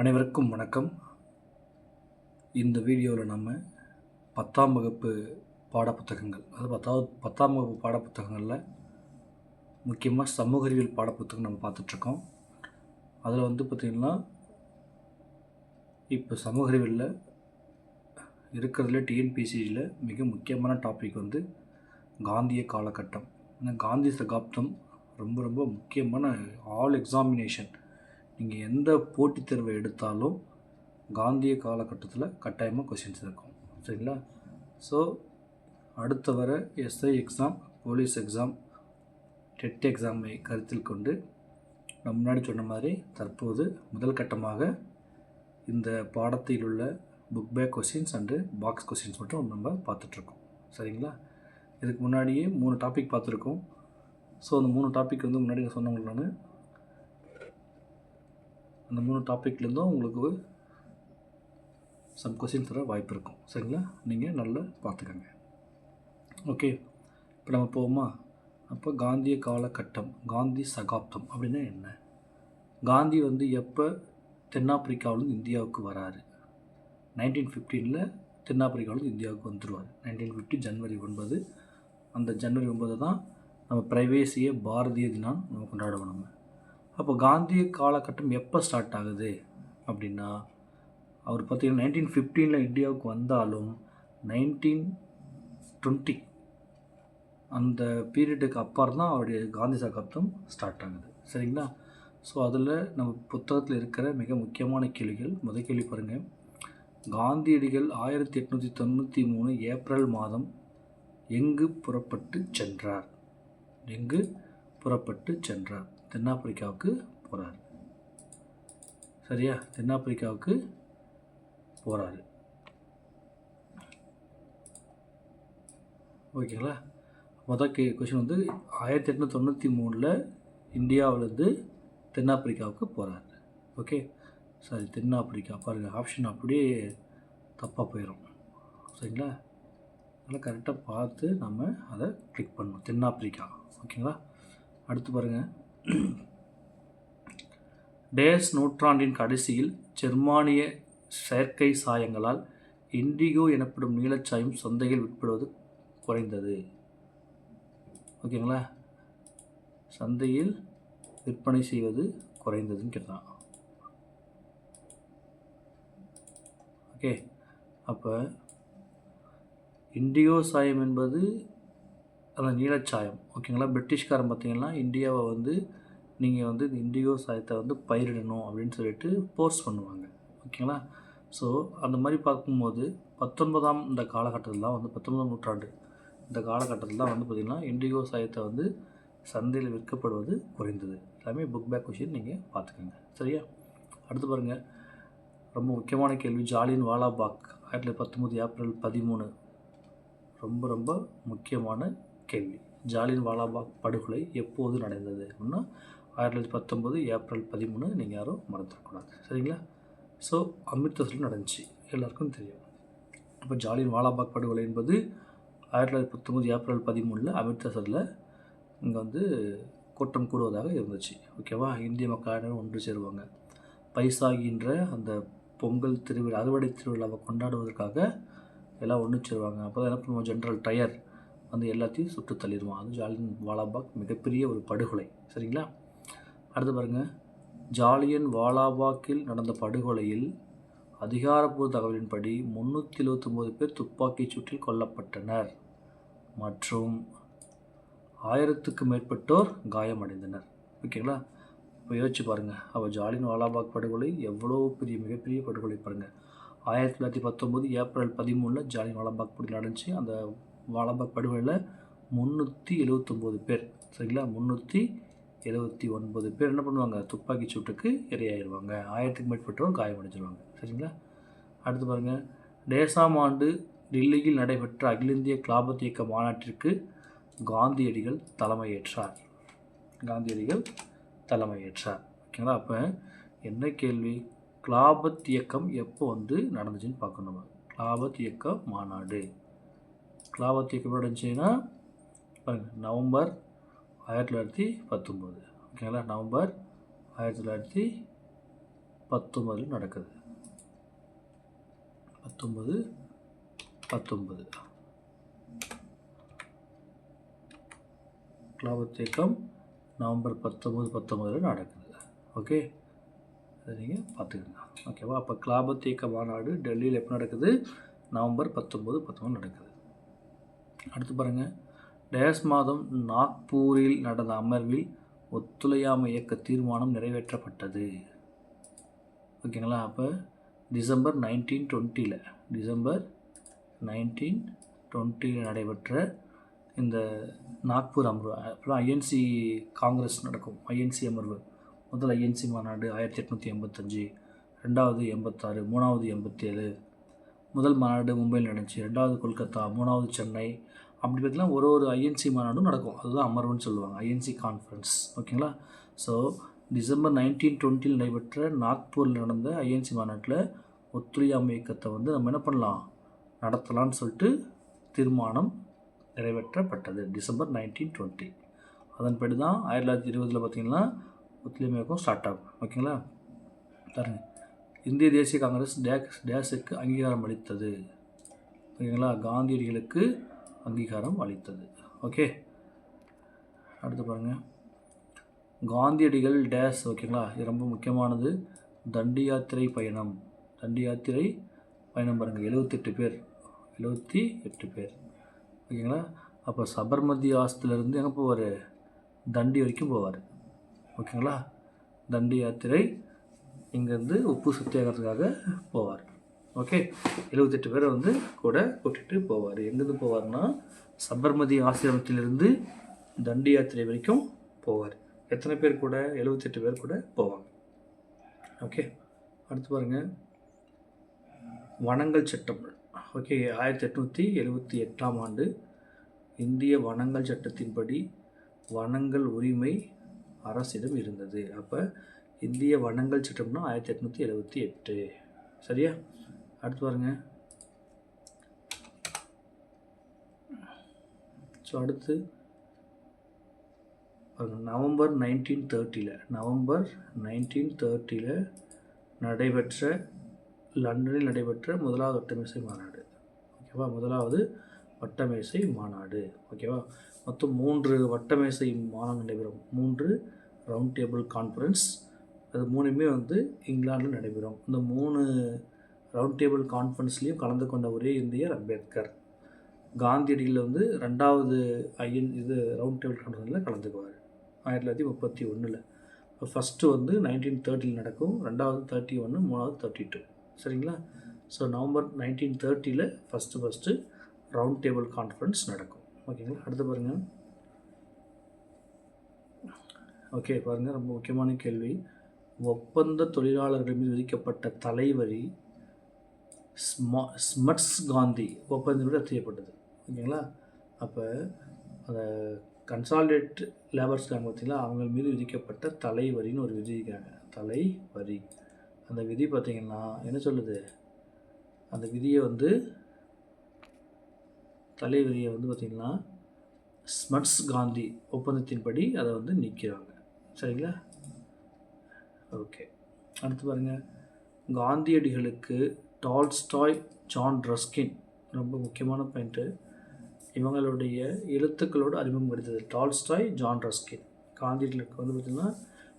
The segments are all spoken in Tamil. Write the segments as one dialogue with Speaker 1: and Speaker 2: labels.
Speaker 1: அனைவருக்கும் வணக்கம். இந்த வீடியோவில் நம்ம பத்தாம் வகுப்பு பாடப்புத்தகங்கள் அதாவது பத்தாவது பத்தாம் வகுப்பு பாடப்புத்தகங்களில் முக்கியமாக சமூக அறிவியல் பாடப்புத்தகம் நம்ம பார்த்துட்ருக்கோம். அதில் வந்து பார்த்திங்கன்னா இப்போ சமூக அறிவியலில் இருக்கிறதுல டிஎன்பிசியில் மிக முக்கியமான டாபிக் வந்து காந்திய காலகட்டம். ஏன்னா காந்தி சகாப்தம் ரொம்ப ரொம்ப முக்கியமான ஆல் எக்ஸாமினேஷன் நீங்கள் எந்த போட்டித் தேர்வை எடுத்தாலும் காந்திய காலகட்டத்தில் கட்டாயமாக கொஷின்ஸ் இருக்கும். சரிங்களா? ஸோ அடுத்த வர SI exam police exam TET எக்ஸாமை கருத்தில் கொண்டு நான் முன்னாடி சொன்ன மாதிரி தற்போது முதல் கட்டமாக இந்த பாடத்தில் உள்ள book back questions and box questions மட்டும் நம்ம பார்த்துட்ருக்கோம். சரிங்களா? இதுக்கு முன்னாடியே மூணு டாபிக் பார்த்துருக்கோம். ஸோ அந்த மூணு டாபிக் வந்து முன்னாடி நான் நான் அந்த மூணு டாப்பிக்லேருந்தும் உங்களுக்கு சம் கொஸ்டின் தர வாய்ப்பு இருக்கும் சரிங்களா? நீங்கள் நல்லா பார்த்துக்கங்க. ஓகே இப்போ நம்ம போவோமா? அப்போ காந்திய காலகட்டம் காந்தி சகாப்தம் அப்படின்னா என்ன? காந்தி வந்து எப்போ தென்னாப்பிரிக்காவிலேருந்து இந்தியாவுக்கு வராரு? நைன்டீன் ஃபிஃப்டீனில் தென்னாப்பிரிக்காவிலேருந்து இந்தியாவுக்கு வந்துடுவார் நைன்டீன் ஃபிஃப்டி ஜனவரி ஒன்பது. அந்த ஜனவரி ஒன்பது தான் நம்ம பிரைவேசிய பாரதிய தினம் நம்ம கொண்டாடுவோம் நம்ம. அப்போ காந்திய காலகட்டம் எப்போ ஸ்டார்ட் ஆகுது அப்படின்னா அவர் பார்த்தீங்கன்னா நைன்டீன் ஃபிஃப்டீனில் இந்தியாவுக்கு வந்தாலும் நைன்டீன் டுவெண்ட்டி அந்த பீரியடுக்கு அப்புறம் தான் அவருடைய காந்தி சகாப்தம் ஸ்டார்ட் ஆகுது. சரிங்களா? ஸோ அதில் நம்ம புத்தகத்தில் இருக்கிற மிக முக்கியமான கேள்விகள் முதல் கேள்வி பாருங்கள் காந்தியடிகள் ஆயிரத்தி எட்நூற்றி தொண்ணூற்றி மூணு ஏப்ரல் மாதம் எங்கு புறப்பட்டு சென்றார்? எங்கு புறப்பட்டு சென்றார்? தென்னாப்பிரிக்காவுக்கு போகிறார் சரியா? தென்னாப்பிரிக்காவுக்கு போகிறாரு ஓகேங்களா? மொதல் கே கொஷின் வந்து ஆயிரத்தி எட்நூற்றி தொண்ணூற்றி மூணில் இந்தியாவிலேருந்து தென்னாப்பிரிக்காவுக்கு போகிறாரு ஓகே? சாரி தென்னாப்பிரிக்கா பாருங்கள் ஆப்ஷன் அப்படியே தப்பாக போயிடும் சரிங்களா? அதனால் கரெக்டாக பார்த்து நம்ம அதை கிளிக் பண்ணணும். தென்னாப்பிரிக்கா. ஓகேங்களா? அடுத்து பாருங்கள் டேஸ் நூற்றாண்டின் கடைசியில் ஜெர்மானிய செயற்கை சாயங்களால் இண்டிகோ எனப்படும் நீலச்சாயம் சந்தையில் விற்படுவது குறைந்தது. ஓகேங்களா? சந்தையில் விற்பனை செய்வது குறைந்ததுன்னு கேட்டான். ஓகே. அப்போ இண்டிகோ சாயம் என்பது அந்த நீலச்சாயம். ஓகேங்களா பிரிட்டிஷ்காரன் பார்த்தீங்கன்னா இந்தியாவை வந்து நீங்கள் வந்து இந்த இண்டிகோ சாயத்தை வந்து பயிரிடணும் அப்படின்னு சொல்லிட்டு ஃபோர்ஸ் பண்ணுவாங்க. ஓகேங்களா ஸோ அந்த மாதிரி பார்க்கும்போது பத்தொன்பதாம் இந்த காலகட்டத்தில் தான் வந்து பத்தொன்பதாம் நூற்றாண்டு இந்த காலகட்டத்தில் தான் வந்து பார்த்திங்கன்னா இண்டிகோ சாயத்தை வந்து சந்தையில் விற்கப்படுவது குறைந்தது. எல்லாமே புக் பேக் கொஷின் நீங்கள் பார்த்துக்கோங்க. சரியா? அடுத்து பாருங்கள் ரொம்ப முக்கியமான கேள்வி. ஜாலியின் வாலாபாக் ஆயிரத்தி தொள்ளாயிரத்தி பத்தொம்போது ஏப்ரல் பதிமூணு. ரொம்ப ரொம்ப முக்கியமான கேள்வி. ஜாலியன் வாலாபாக் படுகொலை எப்போது நடந்தது அப்படின்னா ஆயிரத்தி தொள்ளாயிரத்தி பத்தொம்போது ஏப்ரல் பதிமூணு நீங்கள் யாரும் மறந்துடக்கூடாது. சரிங்களா? ஸோ அமிர்தசரில் நடந்துச்சு. எல்லாருக்கும் தெரியும். இப்போ ஜாலியன் வாலாபாக் படுகொலை என்பது ஆயிரத்தி தொள்ளாயிரத்தி பத்தொம்போது ஏப்ரல் பதிமூணில் அமிர்தசரில் இங்கே வந்து கூட்டம் கூடுவதாக இருந்துச்சு. ஓகேவா இந்திய மக்கள் ஒன்று சேருவாங்க. பைசாகின்ற அந்த பொங்கல் திருவிழா அறுவடை திருவிழாவை கொண்டாடுவதற்காக எல்லாம் ஒன்று சேருவாங்க. அப்போ தான் என்ன பண்ணுவோம் ஜென்ரல் டயர் வந்து எல்லாத்தையும் சுட்டு தள்ளிடுவான். அது ஜாலியன் வாலாபாக் மிகப்பெரிய ஒரு படுகொலை. சரிங்களா? அடுத்து பாருங்கள் ஜாலியன் வாலாபாக்கில் நடந்த படுகொலையில் அதிகாரப்பூர்வ தகவலின்படி முந்நூற்றி எழுபத்தொம்போது பேர் துப்பாக்கிச் சூட்டில் கொல்லப்பட்டனர். மற்றும் ஆயிரத்துக்கு மேற்பட்டோர் காயமடைந்தனர். ஓகேங்களா? இப்போ யோசிச்சு பாருங்கள் அவள் ஜாலின் வாலாபாக் படுகொலை எவ்வளோ பெரிய மிகப்பெரிய படுகொலை பாருங்கள் ஆயிரத்தி தொள்ளாயிரத்தி பத்தொம்போது ஏப்ரல் பதிமூணில் ஜாலின் வாலாபாக் படுகொலை நடந்துச்சு. அந்த வாலாபாக் படுகொலையில் முந்நூற்றி எழுவத்தொம்போது பேர். சரிங்களா? முந்நூற்றி எழுபத்தி ஒன்பது பேர் என்ன பண்ணுவாங்க? துப்பாக்கி சூட்டுக்கு இரையாயிருவாங்க. ஆயிரத்துக்கு மேற்பட்டோர் காயமடைஞ்சிருவாங்க சரிங்களா? அடுத்து பாருங்கள் டேசாம் ஆண்டு டெல்லியில் நடைபெற்ற அகில இந்திய கிளாபத் இயக்க மாநாட்டிற்கு காந்தியடிகள் தலைமையேற்றார். காந்தியடிகள் தலைமையேற்றார். ஓகேங்களா? அப்போ என்ன கேள்வி? கிளாபத் இயக்கம் எப்போ வந்து நடந்துச்சுன்னு பார்க்கணும். கிளாபத் இயக்க மாநாடு. கிளாபத் இயக்கம் பாருங்கள் நவம்பர் ஆயிரத்தி தொள்ளாயிரத்தி பத்தொம்போது. ஓகேங்களா? நவம்பர் ஆயிரத்தி தொள்ளாயிரத்தி பத்தொம்பதில் நடக்குது. பத்தொம்பது பத்தொம்பது. கிலாபத் நவம்பர் பத்தொம்பது பத்தொம்பதில் நடக்குது. ஓகே? அதை நீங்கள் பார்த்துக்கோங்க. ஓகேவா? அப்போ கிலாபத் மாநாடு டெல்லியில் எப்போ நடக்குது? நவம்பர் பத்தொம்பது பத்தொம்பது நடக்குது. அடுத்து பாருங்கள் டேஸ் மாதம் நாக்பூரில் நடந்த அமர்வில் ஒத்துழையாமை இயக்க தீர்மானம் நிறைவேற்றப்பட்டது. ஓகேங்களா? அப்போ டிசம்பர் நைன்டீன் டுவெண்ட்டியில் டிசம்பர் நைன்டீன் டுவெண்ட்டியில் நடைபெற்ற இந்த நாக்பூர் அமர்வு அப்புறம் ஐஎன்சி காங்கிரஸ் நடக்கும். ஐஎன்சி அமர்வு. முதல் ஐஎன்சி மாநாடு ஆயிரத்தி எட்நூற்றி எண்பத்தஞ்சு ரெண்டாவது எண்பத்தாறு மூணாவது எண்பத்தேழு முதல் மாநாடு மும்பையில் நடந்துச்சு. ரெண்டாவது கொல்கத்தா மூணாவது சென்னை. அப்படி பார்த்தீங்கன்னா ஒரு ஒரு ஐஎன்சி மாநாடும் நடக்கும். அதுதான் அமர்வுன்னு சொல்லுவாங்க. ஐஎன்சி கான்ஃபரன்ஸ் ஓகேங்களா? ஸோ டிசம்பர் நைன்டீன் டுவெண்ட்டியில் நடைபெற்ற நாக்பூரில் நடந்த ஐஎன்சி மாநாட்டில் ஒத்துழையாமை இயக்கத்தை வந்து நம்ம என்ன பண்ணலாம்? நடத்தலாம்னு சொல்லிட்டு தீர்மானம் நிறைவேற்றப்பட்டது. டிசம்பர் நைன்டீன் டுவெண்ட்டி அதன்படி தான் ஆயிரத்தி தொள்ளாயிரத்தி இருபதில் பார்த்தீங்கன்னா ஒத்துழையாமை இயக்கம் ஸ்டார்ட் ஆகும். ஓகேங்களா? தருங்க இந்திய தேசிய காங்கிரஸ் டேக்ஸ் டேஸுக்கு அங்கீகாரம் அளித்தது. ஓகேங்களா காந்தியடிகளுக்கு அங்கீகாரம் அளித்தது. ஓகே. அடுத்து பாருங்கள் காந்தியடிகள் டேஸ் ஓகேங்களா? இது ரொம்ப முக்கியமானது. தண்டி யாத்திரை பயணம். தண்டி யாத்திரை பயணம் பாருங்கள் எழுபத்தெட்டு பேர். எழுபத்தி எட்டு பேர். ஓகேங்களா? அப்போ சபர்மதி ஆஸ்திலேருந்து எங்கே போவார்? தண்டி வரைக்கும் போவார். ஓகேங்களா? தண்டி யாத்திரை இங்கேருந்து உப்பு சுத்தியாகிறதுக்காக போவார். ஓகே எழுபத்தெட்டு பேரை வந்து கூட கூட்டிகிட்டு போவார். எங்கேருந்து போவார்னா சபர்மதி ஆசிரமத்திலிருந்து தண்டி யாத்திரை வரைக்கும் போவார். எத்தனை பேர் கூட? எழுபத்தெட்டு பேர் கூட போவாங்க. ஓகே அடுத்து பாருங்கள் வனங்கள் சட்டம் ஓகே ஆயிரத்தி எட்நூற்றி எழுபத்தி எட்டாம் ஆண்டு இந்திய வனங்கள் சட்டத்தின்படி வனங்கள் உரிமை அரசிடம் இருந்தது. அப்போ இந்திய வனங்கள் சட்டம்னா ஆயிரத்தி எட்நூற்றி எழுபத்தி எட்டு. சரியா? அடுத்து பாருங்க. ஸோ அடுத்து பாருங்க. நவம்பர் நைன்டீன் தேர்ட்டியில் நவம்பர் நைன்டீன் தேர்ட்டியில் நடைபெற்ற லண்டனில் நடைபெற்ற முதலாவது வட்டமேசை மாநாடு. ஓகேவா? முதலாவது வட்டமேசை மாநாடு. ஓகேவா? மொத்தம் மூன்று வட்டமேசை மாநாடு நடைபெறும். மூன்று ரவுண்ட் டேபிள் கான்ஃபரன்ஸ் அது மூணுமே வந்து இங்கிலாந்தில் நடைபெறும். இந்த மூணு ரவுண்ட் டேபிள் கான்ஃபரன்ஸ்லேயும் கலந்து கொண்ட ஒரே இந்தியர் அம்பேத்கர். காந்தியடியில் வந்து ரெண்டாவது ஐஎன் இது ரவுண்ட் டேபிள் கான்ஃபரன்ஸில் கலந்துக்குவார். ஆயிரத்தி தொள்ளாயிரத்தி முப்பத்தி ஒன்றில் இப்போ ஃபஸ்ட்டு வந்து நைன்டீன் தேர்ட்டியில் நடக்கும் ரெண்டாவது தேர்ட்டி ஒன்று மூணாவது தேர்ட்டி டூ சரிங்களா? So November nineteen தேர்ட்டியில் first first round table conference நடக்கும். ஓகேங்களா? அடுத்து பாருங்கள் ஓகே பாருங்கள் ரொம்ப முக்கியமான கேள்வி. ஒப்பந்த தொழிலாளர்கள் மீது விதிக்கப்பட்ட தலைவரி ஸ்மா ஸ்மட்ஸ் காந்தி ஒப்பந்தம் ரத்து செய்யப்பட்டது. ஓகேங்களா? அப்போ அந்த கன்சால்டேட் லேபர்ஸ் பார்த்தீங்களா அவங்க மீது விதிக்கப்பட்ட தலைவரின்னு ஒரு விதி இருக்காங்க. தலைவரி. அந்த விதி பார்த்திங்கன்னா என்ன சொல்லுது? அந்த விதியை வந்து தலைவரியை வந்து பார்த்திங்கன்னா ஸ்மட்ஸ் காந்தி ஒப்பந்தத்தின்படி அதை வந்து நிற்கிறாங்க சரிங்களா? ஓகே அடுத்து பாருங்கள் காந்தியடிகளுக்கு டால்ஸ்டாய் ஜான் ரஸ்கின் ரொம்ப முக்கியமான பாயிண்ட்டு இவங்களுடைய எழுத்துக்களோடு அறிமுகம் கிடைத்தது டால்ஸ்டாய் ஜான் ரஸ்கின். காந்தியடிகளுக்கு வந்து பார்த்திங்கன்னா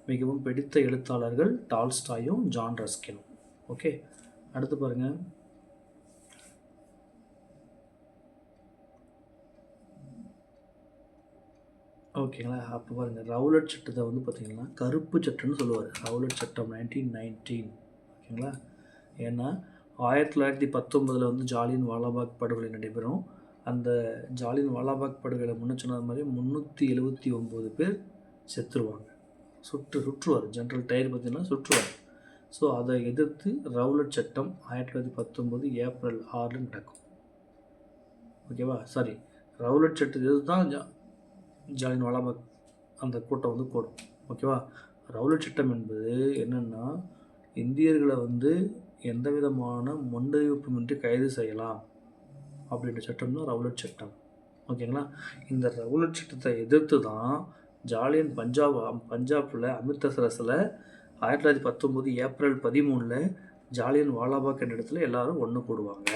Speaker 1: மிகவும் பிடித்த எழுத்தாளர்கள் டால்ஸ்டாயும் ஜான் ரஸ்கினும். ஓகே அடுத்து பாருங்கள் ஓகேங்களா? அப்போ பாருங்கள் ரவுலட் சட்டத்தை வந்து பார்த்திங்கன்னா கருப்பு சட்டம்னு சொல்லுவார். ரவுலட் சட்டம் நைன்டீன் நைன்டீன் ஓகேங்களா? ஏன்னா ஆயிரத்தி தொள்ளாயிரத்தி பத்தொம்பதில் வந்து ஜாலியன் வாலாபாக் படுகொலை நடைபெறும். அந்த ஜாலியன் வாலாபாக் படுகொலை முன்ன சொன்னது மாதிரி முந்நூற்றி எழுபத்தி ஒம்பது பேர் செத்துருவாங்க. சுற்று சுற்றுவார். ஜென்ரல் டயர் பார்த்திங்கன்னா சுற்றுவார். ஸோ அதை எதிர்த்து ரவுலட் சட்டம் ஆயிரத்தி தொள்ளாயிரத்தி பத்தொம்போது ஏப்ரல் ஆறில் நடக்கும். ஓகேவா? சாரி ரவுலட் சட்டத்தை எதிர்த்து தான் ஜா ஜாலியன் அந்த கூட்டம் வந்து கூடும். ஓகேவா ரவுலட் சட்டம் என்பது என்னென்னா இந்தியர்களை வந்து எந்த விதமான முன்னறிவிப்புமின்றி கைது செய்யலாம் அப்படின்ற சட்டம் தான் ரவுலட் சட்டம் ஓகேங்களா இந்த ரவுலட் சட்டத்தை எதிர்த்து தான் ஜாலியன் பஞ்சாப் பஞ்சாபில் அமிர்தசரஸில் ஆயிரத்தி தொள்ளாயிரத்தி பத்தொம்போது ஏப்ரல் பதிமூணில் ஜாலியன் வாலாபாக் என்ற இடத்துல எல்லாரும் ஒன்று கூடுவாங்க.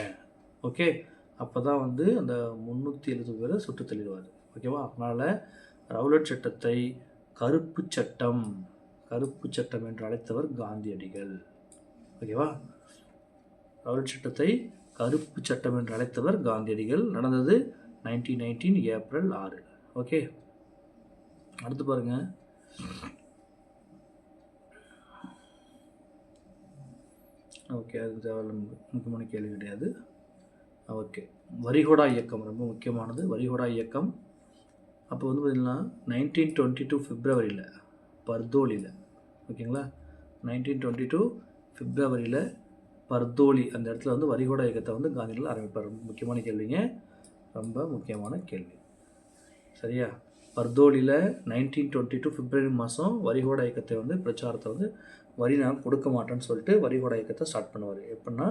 Speaker 1: ஓகே அப்போ தான் வந்து அந்த முந்நூற்றி எழுபது பேரை சுட்டு தள்ளிடுவார். ஓகேவா? அதனால் ரவுலட் சட்டத்தை கருப்பு சட்டம் கருப்பு சட்டம் என்று அழைத்தவர் காந்தியடிகள். ஓகேவா? ரவுலட் சட்டத்தை கருப்பு சட்டம் என்று அழைத்தவர் காந்தியடிகள். நடந்தது நைன்டீன் நைன்டீன் ஏப்ரல் ஆறு. ஓகே? அடுத்து பாருங்க. ஓகே அது தேவையில்ல. முக்கியமான கேள்வி கிடையாது. ஓகே. வரிகோடா இயக்கம் ரொம்ப முக்கியமானது. வரிகோடா இயக்கம் அப்போ வந்து பார்த்திங்கன்னா நைன்டீன் டுவெண்ட்டி டூ ஃபிப்ரவரியில் பர்தோலியில் ஓகேங்களா? நைன்டீன் டுவெண்ட்டி டூ ஃபிப்ரவரியில் பர்தோலி அந்த இடத்துல வந்து வரிகோட இயக்கத்தை வந்து காந்தியில் ஆரம்பிப்பார். முக்கியமான கேள்விங்க. ரொம்ப முக்கியமான கேள்வி. சரியா? பர்தோலியில் நைன்டீன் டுவெண்ட்டி டூ பிப்ரவரி மாதம் வரிகோட இயக்கத்தை வந்து பிரச்சாரத்தை வந்து வரி நான் கொடுக்க மாட்டேன்னு சொல்லிட்டு வரிகோட இயக்கத்தை ஸ்டார்ட் பண்ணுவார். எப்படின்னா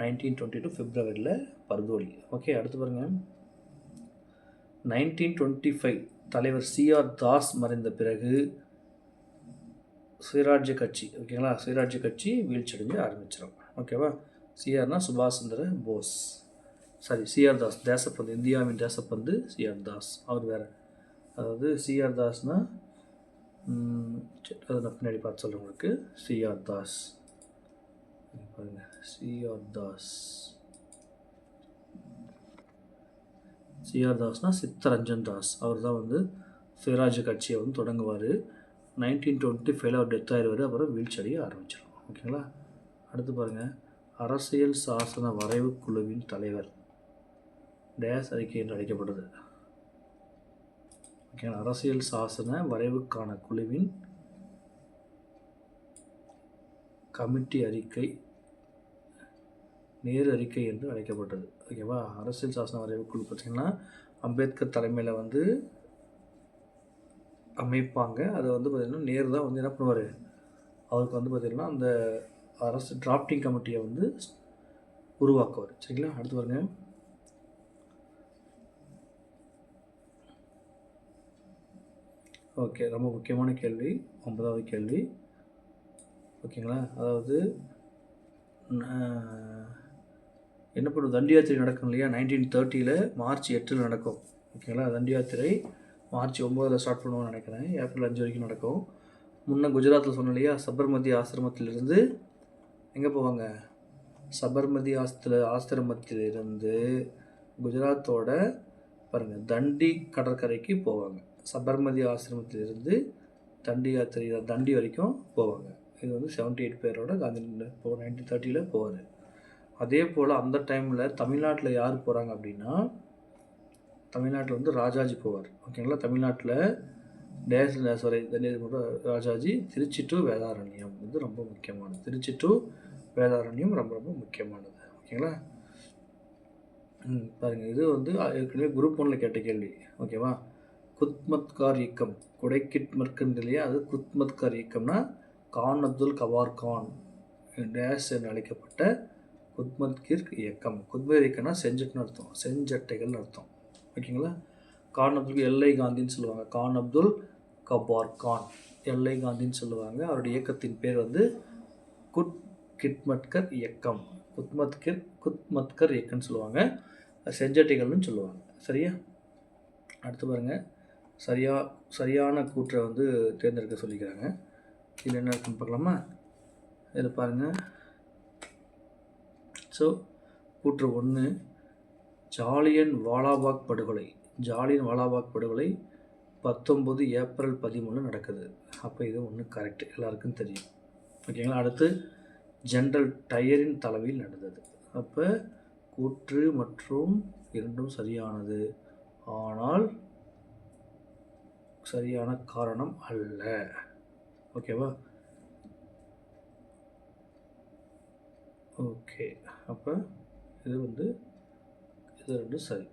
Speaker 1: நைன்டீன் டுவெண்ட்டி டூ பிப்ரவரியில் பர்தோலி. ஓகே அடுத்து பாருங்கள் நைன்டீன் டுவெண்ட்டி ஃபைவ் தலைவர் சிஆர் தாஸ் மறைந்த பிறகு சுயராஜ்ய கட்சி ஓகேங்களா? சுயராஜ்ய கட்சி வீழ்ச்சியடைஞ்சு ஆரம்பிச்சிடும் ஓகேவா? சிஆர்னா சுபாஷ் சந்திர போஸ். சாரி சிஆர் தாஸ் தேசப்பந்து இந்தியாவின் தேசப்பந்து சிஆர் தாஸ். அவர் வேறு. அதாவது சிஆர் தாஸ்னா அதை நான் பின்னாடி பார்த்து சொல்கிறேன் உங்களுக்கு. சிஆர் தாஸ். பாருங்கள் சிஆர் தாஸ். சிஆர் தாஸ்னால் சித்தரஞ்சன் தாஸ். அவர் தான் வந்து சுயராஜ்ய கட்சியை வந்து தொடங்குவார். நைன்டீன் டுவெண்ட்டி ஃபைவ்ல அவர் டெத் ஆயிடுவார் அப்புறம் வீழ்ச்சியடைய ஆரம்பிச்சிடும் ஓகேங்களா? அடுத்து பாருங்கள் அரசியல் சாசன வரைவு குழுவின் தலைவர். டேஸ் அறிக்கை என்று அழைக்கப்படுது. ஓகேங்களா? அரசியல் சாசன வரைவுக்கான குழுவின் கமிட்டி அறிக்கை நேர் அறிக்கை என்று அழைக்கப்பட்டது. ஓகேவா? அரசியல் சாசன வரைவு குழு பார்த்திங்கன்னா அம்பேத்கர் தலைமையில் வந்து அமைப்பாங்க. அதை வந்து பார்த்திங்கன்னா நேரு தான் வந்து என்ன பண்ணுவார்? அவருக்கு வந்து பார்த்திங்கன்னா அந்த அரசு டிராஃப்டிங் கமிட்டியை வந்து உருவாக்குவார். சரிங்களா? அடுத்து பாருங்க. ஓகே ரொம்ப முக்கியமான கேள்வி. ஒன்பதாவது கேள்வி. ஓகேங்களா? அதாவது என்ன பண்ணும்? தண்டி யாத்திரை நடக்கும் இல்லையா? நைன்டீன் தேர்ட்டியில் மார்ச் எட்டில் நடக்கும். ஓகேங்களா? தண்டி யாத்திரை மார்ச் ஒம்போதில் ஸ்டார்ட் பண்ணுவோம்னு நினைக்கிறேன். ஏப்ரல் அஞ்சு வரைக்கும் நடக்கும். முன்னே குஜராத்தில் சொன்ன இல்லையா? சபர்மதி ஆசிரமத்திலிருந்து எங்கே போவாங்க? சபர்மதி ஆஸ்திர ஆசிரமத்திலிருந்து குஜராத்தோட பாருங்கள் தண்டி கடற்கரைக்கு போவாங்க. சபர்மதி ஆசிரமத்திலிருந்து தண்டி யாத்திரை தண்டி வரைக்கும் போவாங்க. இது வந்து செவன்ட்டி எயிட் பேரோட காந்தி இப்போ நைன்டீன் தேர்ட்டியில் போவார். அதே போல் அந்த டைமில் தமிழ்நாட்டில் யார் போகிறாங்க அப்படின்னா தமிழ்நாட்டில் வந்து ராஜாஜி போவார். ஓகேங்களா தமிழ்நாட்டில் days sorry Rajaji Trichy to Vedaranyam வந்து ரொம்ப முக்கியமானது. திருச்சி டு வேதாரண்யம் ரொம்ப ரொம்ப முக்கியமானது. ஓகேங்களா ம் பாருங்கள் இது வந்து ஏற்கனவே குரூப் ஒன்றில் கேட்ட கேள்வி. ஓகேவா குத்மத்கார் இயக்கம். குடைக்கிட் மர்க்குன்னு இல்லையா? அது குத்மத்கார் இயக்கம்னா கான் அப்துல் கவார் கான் டேஸ் என்று அழைக்கப்பட்ட குத்மத்கிர் இயக்கம். குத்மத் இயக்கம்னா செஞ்சட்னு அர்த்தம். செஞ்சட்டைகள்னு அர்த்தம். ஓகேங்களா? கான் அப்துல் எல்லை காந்தின்னு சொல்லுவாங்க. கான் அப்துல் கபார் கான். எல்லை காந்தின்னு சொல்லுவாங்க. அவருடைய இயக்கத்தின் பேர் வந்து குட் கிட்மட்கர் இயக்கம். குத்மத்கிர் குத்மத்கர் இயக்கம்னு சொல்லுவாங்க. செஞ்சட்டைகள்னு சொல்லுவாங்க. சரியா? அடுத்து பாருங்கள் சரியா சரியான கூற்றை வந்து தேர்ந்தெடுக்க சொல்லிக்கிறாங்க. இதில் என்ன இருக்குன்னு பார்க்கலாமா? இதில் பாருங்கள் ஸோ கூற்று ஒன்று ஜாலியன் வாலாபாக் படுகொலை. ஜாலியன் வாலாபாக் படுகொலை பத்தொம்பது ஏப்ரல் பதிமூணு நடக்குது. அப்போ இது ஒன்று கரெக்ட் எல்லாருக்கும் தெரியும். ஓகேங்களா? அடுத்து ஜென்ரல் டயரின் தலைமையில் நடந்தது. அப்போ கூற்று மற்றும் இரண்டும் சரியானது. ஆனால் சரியான காரணம் அல்ல. ஓகேவா? ஓகே அப்போ இது வந்து இது ரெண்டும் சரி.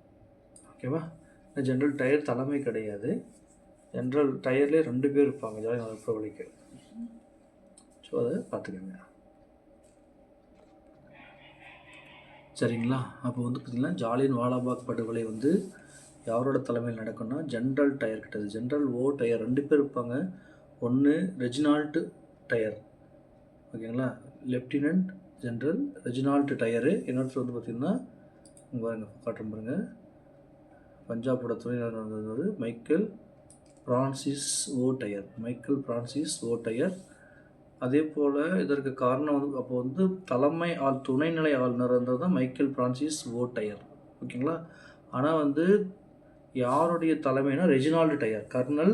Speaker 1: ஓகேவா இந்த ஜென்ரல் டயர் தலைமை கிடையாது. ஜென்ரல் டயர்லேயே ரெண்டு பேர் இருப்பாங்க ஜாலியன் வகுப்பு ஸோ அதை பார்த்துக்கோங்க. சரிங்களா? அப்போ வந்து பார்த்திங்கன்னா ஜாலியன் வாலாபாக் படுகொலை வந்து யாரோட தலைமையில் நடக்கும்னா ஜென்ரல் டயர் கிட்டது. ஜென்ரல் ஓ டயர் ரெண்டு பேர் இருப்பாங்க. ஒன்று ரெஜினால்டு டயர் ஓகேங்களா லெப்டினன்ட் ஜென்ரல் ரெஜினால்ட் டயரு இன்னொருத்தர் வந்து பார்த்திங்கன்னா இங்கே பாருங்க காட்டுறேன் பாருங்கள் பஞ்சாபோட துணை வந்து Michael Francis O'Dwyer Michael Francis O'Dwyer அதே போல் இதற்கு காரணம் வந்து அப்போ வந்து தலைமை ஆள் துணைநிலை ஆளுநர் இருந்தது தான் மைக்கேல் பிரான்சிஸ் ஓ டயர் ஓகேங்களா? ஆனால் வந்து யாருடைய தலைமைனா Reginald Dyer colonel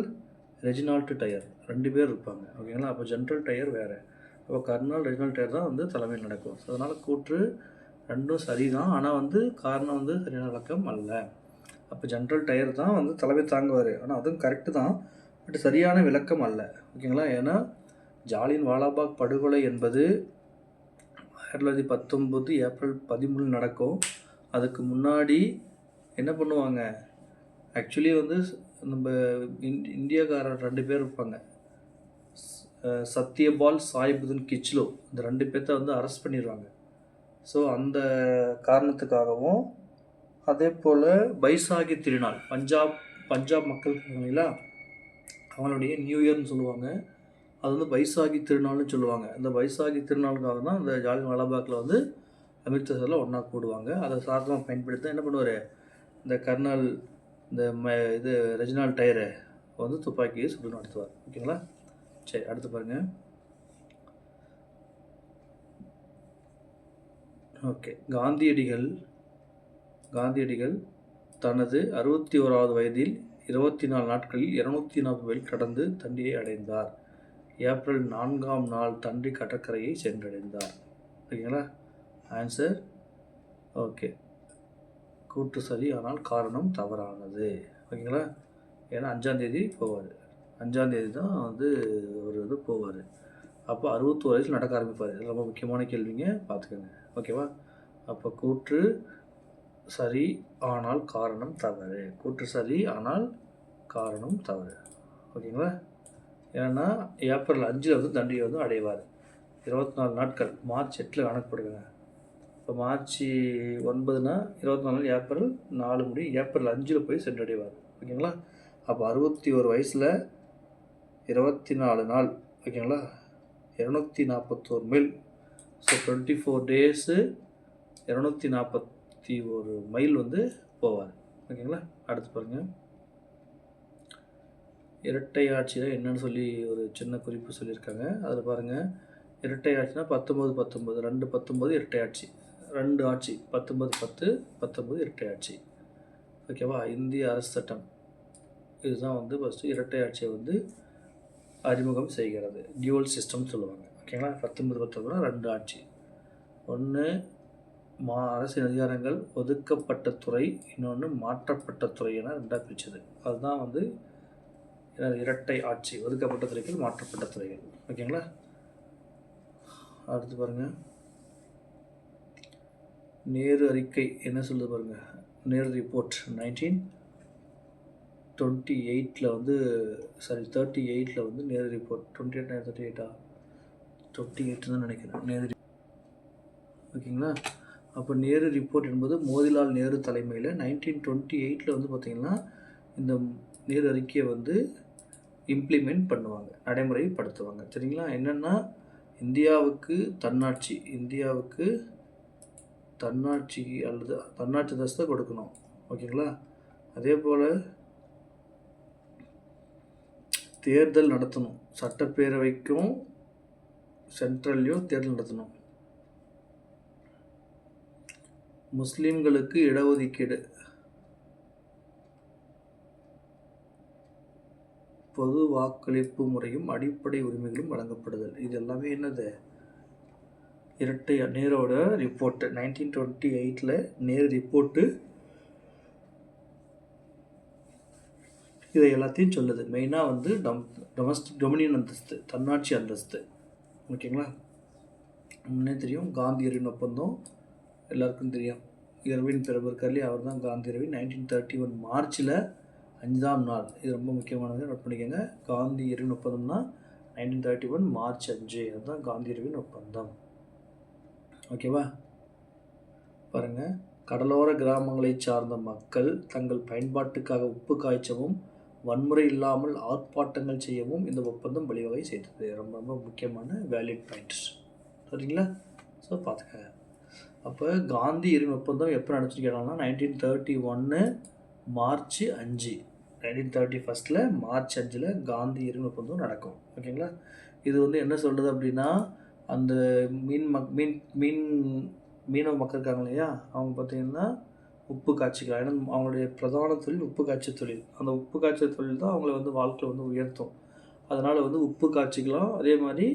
Speaker 1: Reginald Dyer ரெண்டு பேர் இருப்பாங்க. ஓகேங்களா? அப்போ ஜென்ரல் டயர் வேறு. அப்போ கர்னல் ரெஜினல் டயர் தான் வந்து தலைமையில் நடக்கும். ஸோ அதனால் கூற்று ரெண்டும் சரி தான் ஆனால் வந்து காரணம் வந்து சரியான விளக்கம் அல்ல. அப்போ ஜென்ரல் டயர் தான் வந்து தலைமை தாங்குவார். ஆனால் அதுவும் கரெக்டு தான். பட் சரியான விளக்கம் அல்ல. ஓகேங்களா? ஏன்னா ஜாலியன் வாலாபாக் படுகொலை என்பது ஆயிரத்தி தொள்ளாயிரத்தி பத்தொம்போது ஏப்ரல் பதிமூணு நடக்கும். அதுக்கு முன்னாடி என்ன பண்ணுவாங்க? ஆக்சுவலி வந்து நம்ம இந்தியாக்காரர் ரெண்டு பேர் இருப்பாங்க. சத்யபால் சாய்புதன் கிச்லோ இந்த ரெண்டு பேர்த்த வந்து அரெஸ்ட் பண்ணிடுவாங்க ஸோ அந்த காரணத்துக்காகவும் அதே போல் பைசாகி திருநாள் பஞ்சாப் பஞ்சாப் மக்கள் இருக்காங்களா அவங்களுடைய நியூ இயர்னு சொல்லுவாங்க. அது வந்து பைசாகி திருநாள்னு சொல்லுவாங்க. இந்த பைசாகி திருநாளுக்காக தான் இந்த ஜாலியன் வாலாபாக்கில் வந்து அமிர்தசரில் ஒன்றா கூடுவாங்க அதை சாதகமாக பயன்படுத்தி என்ன பண்ணுவார்? இந்த கர்னல் இந்த ம இது ரெஜினால் டயரை வந்து துப்பாக்கியை சுடு நடத்துவார் ஓகேங்களா? சரி அடுத்து பாருங்கள் ஓகே காந்தியடிகள் காந்தியடிகள் தனது அறுபத்தி ஓராவது வயதில் இருபத்தி நாலு நாட்களில் இருநூத்தி நாற்பது மைல் கடந்து தண்டியை அடைந்தார். ஏப்ரல் நான்காம் நாள் தண்டி கடற்கரையை சென்றடைந்தார். ஓகேங்களா ஆன்சர் ஓகே கூற்று சரி ஆனால் காரணம் தவறானது. ஓகேங்களா ஏன்னா அஞ்சாந்தேதி போவார். அஞ்சாந்தேதி தான் வந்து அவர் வந்து போவார். அப்போ அறுபத்தோரு வயசில் நடக்க ஆரம்பிப்பார். ரொம்ப முக்கியமான கேள்விங்க. பார்த்துக்கோங்க ஓகேவா அப்போ கூற்று சரி ஆனால் காரணம் தவறு. கூற்று சரி ஆனால் காரணம் தவறு. ஓகேங்களா ஏன்னா ஏப்ரல் அஞ்சில் வந்து தண்டியை வந்து அடைவார். இருபத்தி நாலு நாட்கள் மார்ச் எட்டில் கணக்குப்படுங்க இப்போ மார்ச் ஒன்பதுனா இருபத்தி நாலு ஏப்ரல் நாலு முடி ஏப்ரல் அஞ்சில் போய் சென்றடைவார். ஓகேங்களா அப்போ அறுபத்தி ஒரு வயசில் இருபத்தி நாலு நாள் ஓகேங்களா? இரநூத்தி நாற்பத்தோரு mile. So twenty four days இரநூத்தி நாற்பத்தி ஒரு மைல் வந்து போவார். ஓகேங்களா? அடுத்து பாருங்கள் இரட்டை ஆட்சியில் என்னன்னு சொல்லி ஒரு சின்ன குறிப்பு சொல்லியிருக்காங்க. அதில் பாருங்கள் இரட்டை ஆட்சினா பத்தொம்பது பத்தொம்பது ரெண்டு பத்தொம்பது இரட்டை ஆட்சி. ரெண்டு ஆட்சி பத்தொம்பது பத்து பத்தொம்பது இரட்டை ஆட்சி. ஓகேவா? இந்திய அரசு சட்டம். இதுதான் வந்து ஃபஸ்ட்டு இரட்டை ஆட்சியை வந்து அறிமுகம் செய்கிறது. டியூவல் சிஸ்டம் சொல்லுவாங்க. ஓகேங்களா பத்தொன்பது பத்தொன்பதுனா ரெண்டு ஆட்சி. ஒன்று மா அரசின் அதிகாரங்கள் ஒதுக்கப்பட்ட துறை இன்னொன்று மாற்றப்பட்ட துறை என ரெண்டாக பிரித்தது அதுதான் வந்து இரட்டை ஆட்சி. ஒதுக்கப்பட்ட துறைகள் மாற்றப்பட்ட துறைகள். ஓகேங்களா அடுத்து பாருங்கள் நேரு அறிக்கை என்ன சொல்லுது பாருங்கள் நேரு ரிப்போர்ட் நைன்டீன் டுவெண்ட்டி எயிட்டில் வந்து சாரி தேர்ட்டி எயிட்டில் வந்து Nehru report twenty eight thirty எயிட்டா twenty eight தான் நினைக்கிறேன் நேரு ஓகேங்களா? அப்போ நேரு ரிப்போர்ட் என்பது மோதிலால் நேரு தலைமையில் நைன்டீன் டுவெண்ட்டி எயிட்டில் வந்து பார்த்திங்கன்னா இந்த நேரு அறிக்கையை வந்து இம்ப்ளிமெண்ட் பண்ணுவாங்க நடைமுறைப்படுத்துவாங்க. சரிங்களா? என்னென்னா இந்தியாவுக்கு தன்னாட்சி இந்தியாவுக்கு தன்னாட்சி அல்லது தன்னாட்சி தசை கொடுக்கணும். ஓகேங்களா? அதே போல் தேர்தல் நடத்தணும். சட்டப்பேரவைக்கும் சென்ட்ரல்லையும் தேர்தல் நடத்தணும். முஸ்லீம்களுக்கு இடஒதுக்கீடு. பொது வாக்களிப்பு முறையும் அடிப்படை உரிமைகளும் வழங்கப்படுதல். இது எல்லாமே என்னது? இரட்டை நேரோட ரிப்போர்ட்டு நைன்டீன் டுவெண்ட்டி எயிட்டில் நேரு ரிப்போர்ட்டு இதை எல்லாத்தையும் சொல்லுது. மெயினாக வந்து டொம் டொமஸ்டிக் டொமினியன் அந்தஸ்து தன்னாட்சி அந்தஸ்து. ஓகேங்களா முன்னே தெரியும். காந்தியரின் ஒப்பந்தம். எல்லாருக்கும் தெரியும். இரவின் பிறப்பு இருக்கார்லி அவர் தான் காந்தி இரவின் நைன்டீன் தேர்ட்டி ஒன் மார்ச்சில் அஞ்சாம் நாள். இது ரொம்ப முக்கியமானது. நோட் பண்ணிக்கோங்க. காந்தி இரவின் ஒப்பந்தம்னா நைன்டீன் தேர்ட்டி ஒன் மார்ச் அஞ்சு. அதுதான் காந்தி இரவின் ஒப்பந்தம் ஓகேவா பாருங்கள் கடலோர கிராமங்களை சார்ந்த மக்கள் தங்கள் பயன்பாட்டுக்காக உப்பு காய்ச்சவும் வன்முறை இல்லாமல் ஆர்ப்பாட்டங்கள் செய்யவும் இந்த ஒப்பந்தம் வழிவகை செய்தது. ரொம்ப ரொம்ப முக்கியமான வேலிட் பாயிண்ட்ஸ் சரிங்களா? ஸோ பார்த்துக்க அப்போ காந்தி இரு ஒப்பந்தம் எப்போ நடந்துச்சு கேட்டாங்கன்னா நைன்டீன் தேர்ட்டி ஒன்று மார்ச் அஞ்சு. நைன்டீன் தேர்ட்டி ஃபஸ்ட்டில் மார்ச் அஞ்சில் காந்தி இரு ஒப்பந்தம் நடக்கும். ஓகேங்களா? இது வந்து என்ன சொல்கிறது அப்படின்னா அந்த மீன் மக் மீன் மீன் மீனவ மக்கள் இருக்காங்க இல்லையா? அவங்க பார்த்தீங்கன்னா உப்பு காய்ச்சிக்கலாம். ஏன்னா அவங்களுடைய பிரதான தொழில் உப்பு காய்ச்சி தொழில். அந்த உப்பு காய்ச்சல் தொழில் தான் அவங்கள வந்து வாழ்க்கையில் வந்து உயர்த்தும். அதனால் வந்து உப்பு காய்ச்சிக்கலாம். அதே மாதிரி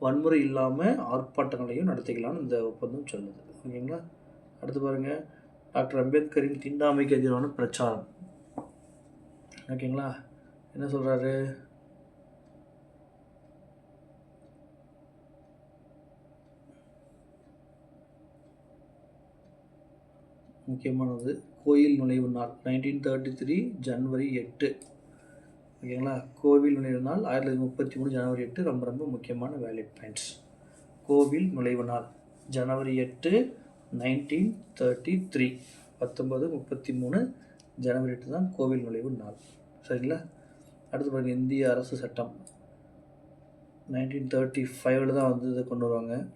Speaker 1: வன்முறை இல்லாமல் ஆர்ப்பாட்டங்களையும் நடத்திக்கலாம்னு இந்த ஒப்பந்தம் சொல்லுது. ஓகேங்களா? அடுத்து பாருங்கள் டாக்டர் அம்பேத்கரின் தீண்டாமைக்கு எதிரான பிரச்சாரம். ஓகேங்களா? என்ன சொல்கிறாரு முக்கியமானது. கோயில் நுழைவு நாள் நைன்டீன் தேர்ட்டி த்ரீ ஜனவரி எட்டு. ஓகேங்களா? கோவில் நுழைவு நாள் ஆயிரத்தி தொள்ளாயிரத்தி முப்பத்தி மூணு ஜனவரி எட்டு. ரொம்ப ரொம்ப முக்கியமான வேலிட் பாயிண்ட்ஸ் கோவில் நுழைவு நாள் ஜனவரி எட்டு நைன்டீன் தேர்ட்டி த்ரீ பத்தொம்பது முப்பத்தி மூணு ஜனவரி எட்டு தான் கோவில் நுழைவு நாள். சரிங்களா? அடுத்து பாருங்கள் இந்திய அரசு சட்டம். நைன்டீன் தேர்ட்டி ஃபைவ்ல தான் வந்து இதை கொண்டு வருவாங்க.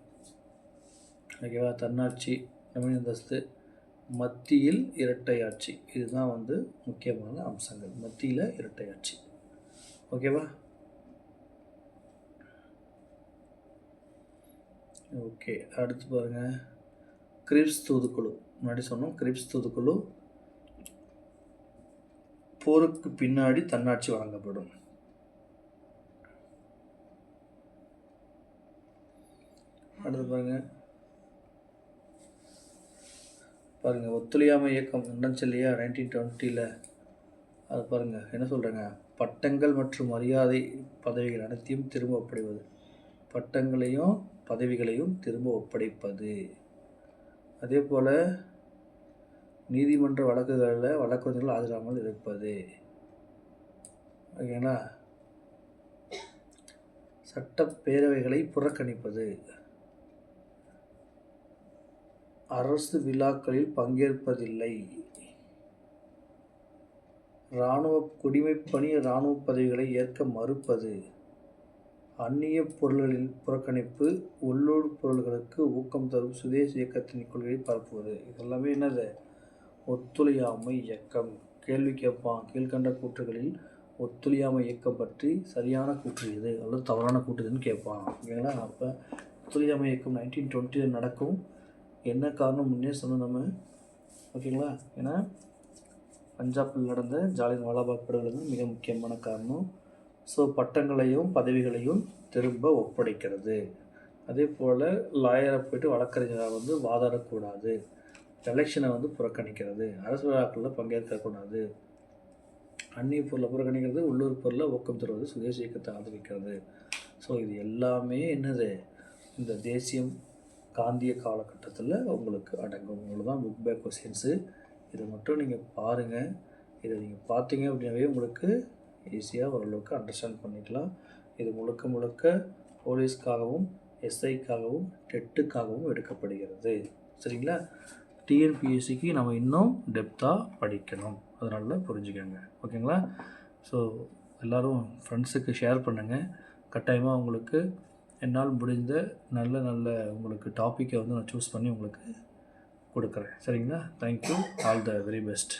Speaker 1: ஓகேவா? தன்னாட்சி தமிழ் அந்தஸ்து மத்தியில் இரட்டையாட்சி இதுதான் வந்து முக்கியமான அம்சங்கள். மத்தியில் இரட்டையாட்சி ஓகேவா ஓகே அடுத்து பாருங்கள் கிரிப்ஸ் தூதுக்குழு. முன்னாடி சொன்னோம் கிரிப்ஸ் தூதுக்குழு போருக்கு பின்னாடி தன்னாட்சி வழங்கப்படும். அடுத்து பாருங்கள் பாருங்கள் ஒத்துழையாமை இயக்கம் நடந்துச்சு இல்லையா நைன்டீன் டுவெண்ட்டியில் அது பாருங்கள் என்ன சொல்கிறேங்க பட்டங்கள் மற்றும் மரியாதை பதவிகள் அனைத்தையும் திரும்ப ஒப்படைப்பது. பட்டங்களையும் பதவிகளையும் திரும்ப ஒப்படைப்பது. அதே போல் நீதிமன்ற வழக்குகளில் வழக்கறிஞர்கள் ஆஜராமல் இருப்பது. ஓகேங்களா? சட்டப்பேரவைகளை புறக்கணிப்பது. அரசு விழாக்களில் பங்கேற்பதில்லை. இராணுவ குடிமைப்பணி இராணுவ பதவிகளை ஏற்க மறுப்பது. அந்நிய பொருள்களில் புறக்கணிப்பு உள்ளூர் பொருள்களுக்கு ஊக்கம் தரும் சுதேச இயக்கத்தின் கொள்கையை பரப்புவது. இதெல்லாமே என்னது? ஒத்துழையாமை இயக்கம். கேள்வி கேட்பான். கீழ்கண்ட கூற்றுகளில் ஒத்துழையாமை இயக்கம் பற்றி சரியான கூற்று இது அல்லது தவறான கூற்று கேட்பான். ஓகேங்களா அப்போ ஒத்துழையாமை இயக்கம் நைன்டீன் டுவெண்ட்டியில் நடக்கும். என்ன காரணம் முன்னே சொன்னோம் நம்ம? ஓகேங்களா? ஏன்னா பஞ்சாபில் நடந்த ஜாலியன் வாலாபாக் படுகொலை தான் மிக முக்கியமான காரணம். ஸோ பட்டங்களையும் பதவிகளையும் திரும்ப ஒப்படைக்கிறது. அதே போல் லாயரை போய்ட்டு வழக்கறிஞராக வந்து வாதாடக்கூடாது. எலெக்ஷனை வந்து புறக்கணிக்கிறது. அரசு விழாக்களில் பங்கேற்கக்கூடாது. அந்நிய பொருளை புறக்கணிக்கிறது உள்ளூர் பொருளை ஊக்கம் தருவது சுதேசி இயக்கத்தை ஆதரிக்கிறது. ஸோ இது எல்லாமே என்னது? இந்த தேசியம் காந்திய காலகட்டத்தில் உங்களுக்கு அடங்கும். உங்களுக்கு தான் புக் பேக் கொஸ்டின்ஸு இதை மட்டும் நீங்கள் பாருங்கள் இதை நீங்கள் பார்த்தீங்க அப்படின்னாவே உங்களுக்கு ஈஸியாக ஓரளவுக்கு அண்டர்ஸ்டாண்ட் பண்ணிக்கலாம். இது முழுக்க முழுக்க போலீஸ்க்காகவும் எஸ்ஐக்காகவும் டெட்டுக்காகவும் எடுக்கப்படுகிறது. சரிங்களா? டிஎன்பிஎஸ்சிக்கு நம்ம இன்னும் டெப்த்தாக படிக்கணும். அதனால புரிஞ்சுக்கோங்க. ஓகேங்களா? ஸோ எல்லோரும் ஃப்ரெண்ட்ஸுக்கு ஷேர் பண்ணுங்கள் கட்டாயமாக உங்களுக்கு என்னால் முடிந்த நல்ல நல்ல உங்களுக்கு டாப்பிக்கை வந்து நான் சூஸ் பண்ணி உங்களுக்கு கொடுக்குறேன். சரிங்களா? Thank you all the very best